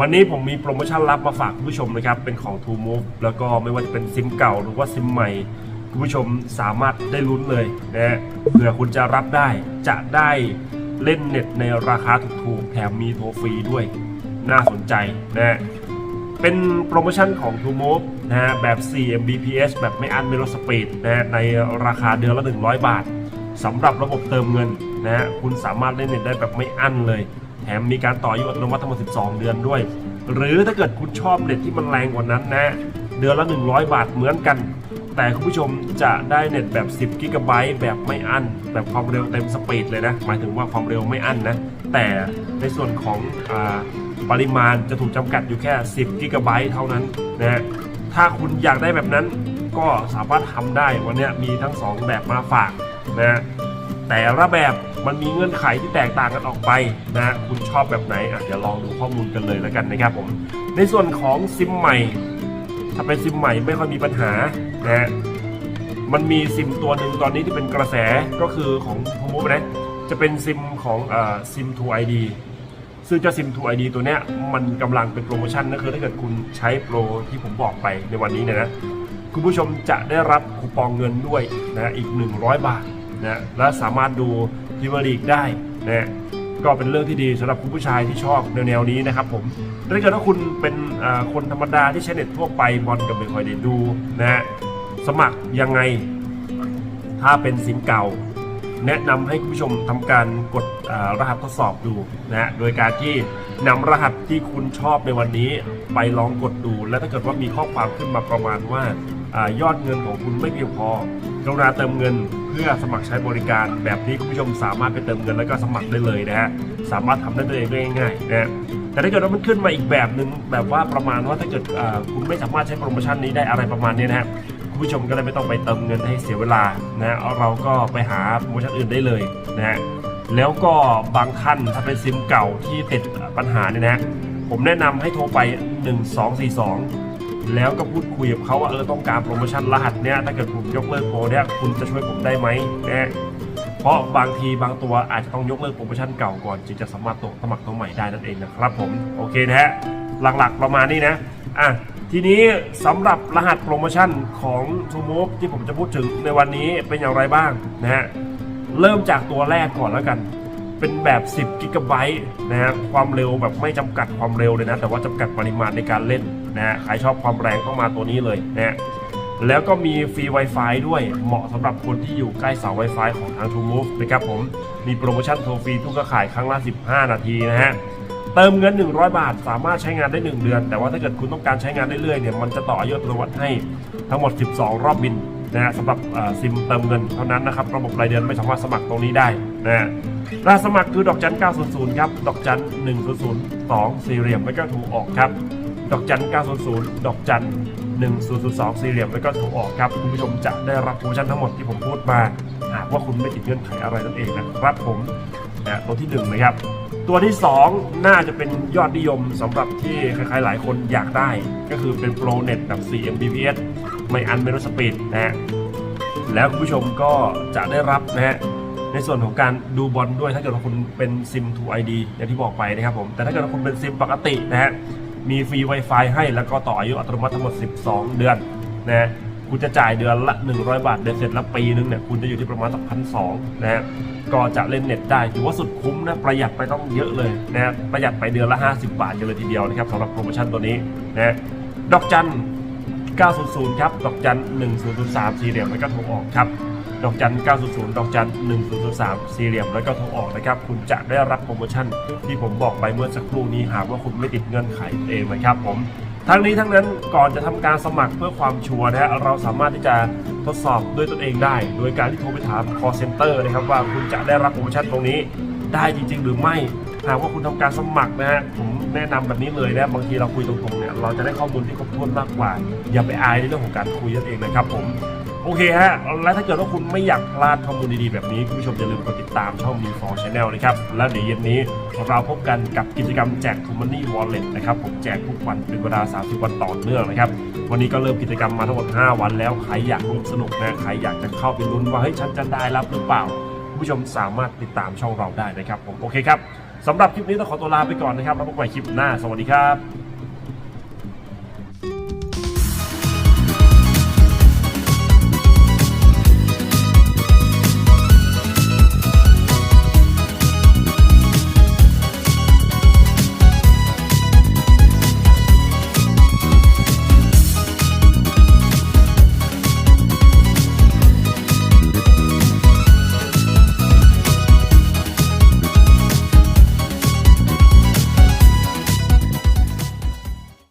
วันนี้ผมมีโปรโมชั่นลับมาฝากคุณผู้ชมนะครับ เป็นของ t o Move แล้วก็ไม่ว่าจะเป็นซิมเก่าหรือว่าซิมใหม่ คุณผู้ชมสามารถได้ลุ้นเลยนะฮะเผื่อคุณจะรับได้จะได้เล่นเน็ตในราคาถูกๆแถมมีโทรฟรีด้วยน่าสนใจนะฮะเป็นโปรโมชั่นของ t o Move นะฮะแบบ 4 Mbps แบบไม่อั้นไม่ลดสปีดนะฮะในราคาเดือนละ 100 บาทสำหรับระบบเติมเงินนะฮะคุณสามารถเล่นเน็ตได้แบบไม่อั้นเลย แถมมีการต่ออายุอัตโนมัติทั้งหมด 12 เดือนด้วย หรือถ้าเกิดคุณชอบเน็ตที่มันแรงกว่านั้นนะ เดือนละ 100 บาทเหมือนกัน แต่คุณผู้ชมจะได้เน็ตแบบ 10 กิกะไบต์แบบไม่อั้น แบบความเร็วเต็มสปีดเลยนะ หมายถึงว่าความเร็วไม่อั้นนะ แต่ในส่วนของอปริมาณจะถูกจำกัดอยู่แค่ 10 กิกะไบต์เท่านั้นนะ ถ้าคุณอยากได้แบบนั้นก็สามารถทำได้วันนี้มีทั้ง 2 แบบมาฝากนะ แต่ละแบบมันมีเงื่อนไขที่แตกต่างกันออกไปนะคุณชอบแบบไหนอะเดี๋ยวลองดูข้อมูลกันเลยแล้วกันนะครับผมในส่วนของซิมใหม่ ถ้าเป็นซิมใหม่ไม่ค่อยมีปัญหานะมันมีซิมตัวหนึ่งตอนนี้ที่เป็นกระแสก็คือของโฮโมนะจะเป็นซิมของซิม2 ID ซึ่งเจ้าซิม2 ID ตัวเนี้ยมันกำลังเป็นโปรโมชั่นนะคือถ้าเกิดคุณใช้โปรที่ผมบอกไปในวันนี้เนยนะคุณผู้ชมจะได้รับคูปองเงินด้วยนะอีก 100 บาท นะและสามารถดูพิมลีกได้นะก็เป็นเรื่องที่ดีสำหรับคุณผู้ชายที่ชอบแนวๆนี้นะครับผมถ้าเกิดว่าคุณเป็นคนธรรมดาที่ใช้เน็ตทั่วไปบอลกับไม่ค่อยได้ดูนะสมัครยังไง ถ้าเป็นซิมเก่า แนะนำให้คุณผู้ชมทำการกดรหัสทดสอบดูนะโดยการที่นำรหัสที่คุณชอบในวันนี้ ไปลองกดดู แล้วถ้าเกิดว่ามีข้อความขึ้นมาประมาณว่า อยอดเงินของคุณไม่เพียงพอกรุณาเติมเงินเพื่อสมัครใช้บริการแบบนี้คุณผู้ชมสามารถไปเติมเงินแล้วก็สมัครได้เลยนะฮะสามารถทำได้ด้วยเองได้ง่ายๆนะฮะแต่ถ้าเกิดว่ามันขึ้นมาอีกแบบหนึ่งแบบว่าประมาณว่าถ้าเกิดคุณไม่สามารถใช้โปรโมชั่นนี้ได้อะไรประมาณนี้นะฮะคุณผู้ชมก็เลยไม่ต้องไปเติมเงินให้เสียเวลานะเราก็ไปหาโปรโมชั่นอื่นได้เลยนะฮะแล้วก็บางท่านถ้าเป็นซิมเก่าที่ติดปัญหาเนี่ยนะฮะผมแนะนำให้โทรไป 1242 แล้วก็พูดคุยกับเขาว่าเออต้องการโปรโมชั่นรหัสเนี่ยถ้าเกิดผมยกเลิกโปรเนี่ยคุณจะช่วยผมได้ไหมนะเพราะบางทีบางตัวอาจจะต้องยกเลิกโปรโมชั่นเก่าก่อนจึงจะสามารถตัวสมัครตัวใหม่ได้นั่นเองนะครับผมโอเคนะฮะหลักๆประมาณนี้นะอะทีนี้สำหรับรหัสโปรโมชั่นของ t o m o v e ที่ผมจะพูดถึงในวันนี้เป็นอย่างไรบ้างนะฮะเริ่มจากตัวแรกก่อนแล้วกัน เป็นแบบ 10 กิกะไบต์นะฮะความเร็วแบบไม่จำกัดความเร็วเลยนะ แต่ว่าจำกัดปริมาณในการเล่นนะฮะใครชอบความแรงต้องมาตัวนี้เลยนะฮะแล้วก็มีฟรี Wi-Fi ด้วยเหมาะสำหรับคนที่อยู่ใกล้เสา Wi-Fi ของทาง t o m o v e นะครับผมมีโปรโมชั่นโทรฟรีทุกเครือข่ายครั้งละ 15 นาทีนะฮะเติมเงิน 100 บาท สามารถใช้งานได้ 1 เดือน แต่ว่าถ้าเกิดคุณต้องการใช้งานเรื่อยๆเนี่ยมันจะต่ออายุอัตโนมัติให้ทั้งหมด 12 รอบบิน นะฮะสำหรับซิมเติมเงินเท่านั้นนะครับ ระบบรายเดือนไม่สามารถสมัครตรงนี้ได้นะฮะรหัสสมัครคือดอกจัน 900 ครับ ดอกจัน 100 2 สี่เหลี่ยมแล้วก็ถูกออกครับ ดอกจัน 900 ดอกจัน 1002 สี่เหลี่ยมแล้วก็ถูกออกครับ คุณผู้ชมจะได้รับโปรโมชั่นทั้งหมดที่ผมพูดมา หากว่าคุณไม่ติดเงื่อนไขอะไรนั่นเองนะครับผมนะตัวที่หนึ่งนะครับ ตัวที่ 2 น่าจะเป็นยอดนิยมสำหรับที่ใครๆหลายคนอยากได้ ก็คือเป็นโปรเน็ตแบบ 4 Mbps ไม่อันไม่ลดสปีดนะฮะแล้วคุณผู้ชมก็จะได้รับนะฮะในส่วนของการดูบอลด้วยถ้าเกิดว่าคุณเป็นซิม2 ID อย่างที่บอกไปนะครับผมแต่ถ้าเกิดว่าคุณเป็นซิมปกตินะฮะมีฟรี Wi-Fi ให้แล้วก็ต่ออายุอัตโนมัติทั้งหมด 12 เดือนนะฮะคุณจะจ่ายเดือนละ 100 บาทเดือนเสร็จล้วปีนึงเนี่ยคุณจะอยู่ที่ประมาณสักพันสองนะฮะก็จะเล่นเน็ตได้ถือว่าสุดคุ้มนะประหยัดไปต้องเยอะเลยนะฮะประหยัดไปเดือนละ 50 บาทกันเลยทีเดียวนะครับสำหรับโปรโมชั่นตัวนี้นะฮะดอกจัน 900 ครับ ดอกจัน 1003 สี่เหลี่ยมแล้วก็โทรออกครับ ดอกจัน 900 ดอกจัน 1003 สี่เหลี่ยมแล้วก็โทรออกนะครับ คุณจะได้รับโปรโมชั่นที่ผมบอกไปเมื่อสักครู่นี้หากว่าคุณไม่ติดเงื่อนไขเองนะครับผม ทั้งนี้ทั้งนั้นก่อนจะทำการสมัครเพื่อความชัวร์นะฮะ เราสามารถที่จะทดสอบด้วยตนเองได้ โดยการที่โทรไปถาม call center นะครับว่าคุณจะได้รับโปรโมชั่นตรงนี้ ได้จริง ๆ หรือไม่หากว่าคุณทำการสมัครนะฮะผมแนะนำแบบนี้เลยนะบางทีเราคุยตรงๆเนี่ยเราจะได้ข้อมูลที่ครบถ้วนมากกว่า อย่าไปอายในเรื่องของการคุยนั่นเองนะครับผมโอเคฮะ และถ้าเกิดว่าคุณไม่อยากพลาดข้อมูลดีๆ แบบนี้ คุณผู้ชมอย่าลืมกดติดตามช่องมีฟอร์ชแนลนะครับ แล้วเดี๋ยวเย็นนี้เราพบกันกับกิจกรรมแจกทูมันนี่วอลเล็ตนะครับ ผมแจกทุกวันเป็นเวลา 30 วันต่อเนื่องนะครับ วันนี้ก็เริ่มกิจกรรมมาทั้งหมด 5 วันแล้ว ใครอยากร่วมสนุกนะ ใครอยากจะเข้าไปลุ้นว่าเฮ้ยฉันจะได้รับหรือเปล่า ผู้ชมสามารถติดตามช่องเราได้นะครับผมโอเคครับสำหรับคลิปนี้ต้องขอตัวลาไปก่อนนะครับแล้วพบกันใหม่คลิปหน้าสวัสดีครับ